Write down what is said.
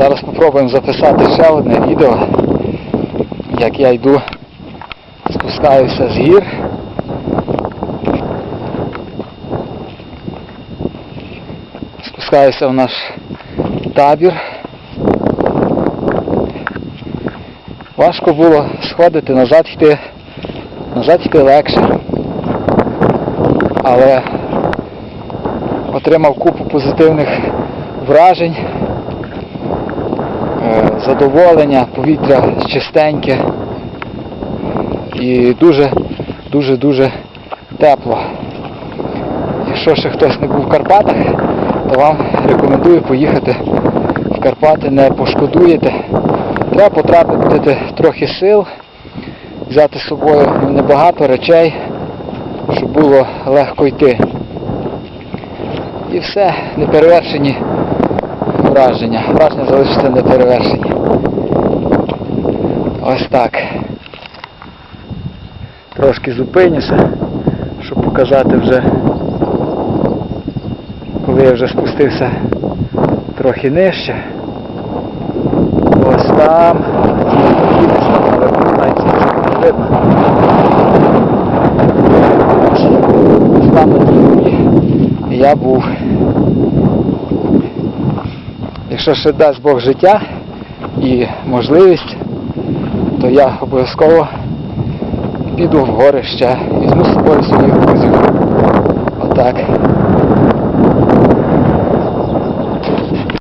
Зараз спробуємо записати ще одне відео, як я йду, спускаюся з гір. Спускаюся в наш табір. Важко було сходити, назад йти, назад йти легше. Але отримав купу позитивних вражень, задоволення, повітря чистеньке і дуже, дуже, дуже тепло. Якщо ще хтось не був в Карпатах, то вам рекомендую поїхати в Карпати, не пошкодуєте. Треба потрапити трохи сил, взяти з собою небагато речей, щоб було легко йти. І все, неперевершені враження. Враження залишиться неперевершені. Ось так. Трошки зупинюся, щоб показати вже, коли я вже спустився трохи нижче. Ось там. Видно. Ось там на я був. Якщо ще дасть Бог життя і можливість, то я обов'язково піду в гори ще. Візьму з собою своїх друзів. Отак.